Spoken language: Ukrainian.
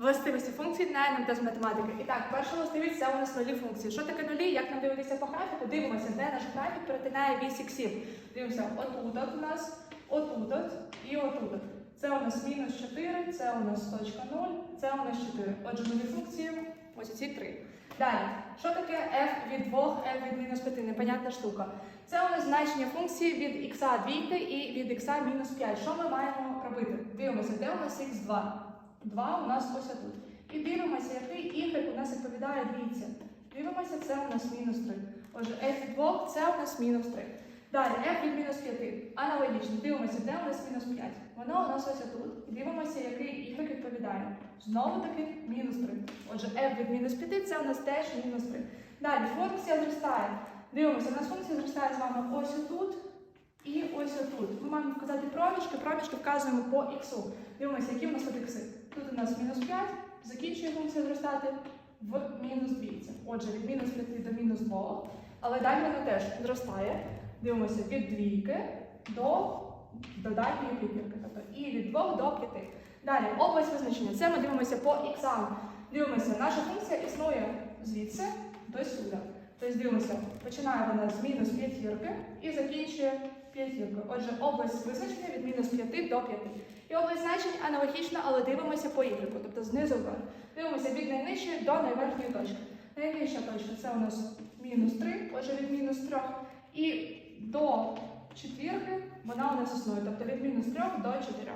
Властивості функцій на НМТ з математики. І так, перша властивість це у нас нулі функції. Що таке нулі? Як нам дивитися по графіку? Дивимося, де наш графік перетинає вісь іксів. Дивимося, отут у нас, отут і отут. Це у нас мінус 4, це у нас точка 0, це у нас 4. Отже, нулі функції ось ці три. Далі, що таке f від 2, f від мінус 5? Непонятна штука. Це у нас значення функції від х двійки і від х мінус 5. Що ми маємо робити? Дивимося, де у нас х2? 2 у нас ось тут. І дивимося, який y у нас відповідає двійці. Дивимося, це у нас мінус 3. Отже, f від 2 це у нас мінус 3. Далі, f від мінус 5. Аналогічно, дивимося, де у нас мінус 5. Воно у нас ось тут. І дивимося, який y відповідає. Знову таки мінус 3. Отже, f від мінус 5 це у нас теж мінус 3. Далі, функція зростає. Дивимося, у нас функція зростає з вами ось тут і ось тут. Ми маємо вказати проміжки, проміжки вказуємо по х. Дивимося, які у нас тут ікси. Тут у нас мінус 5, закінчує функція зростати в мінус 2. Отже, від мінус 5 до мінус 2. Але далі вона теж зростає. Дивимося від двійки до додатньої п'ятірки. Тобто і від 2 до 5. Далі, область визначення. Це ми дивимося по іксам. Дивимося, наша функція існує звідси до сюди. Тобто дивимося, починає вона з мінус п'ятірки і закінчує п'ятіркою. Отже, область визначення від мінус 5 до 5. І область аналогічно, але дивимося по y, тобто знизу вгору. Дивимося від найнижчої до найверхньої точки. Найнижча точка це у нас мінус 3, отже від мінус 3. І до четвірки вона у нас існує, тобто від мінус 3 до 4.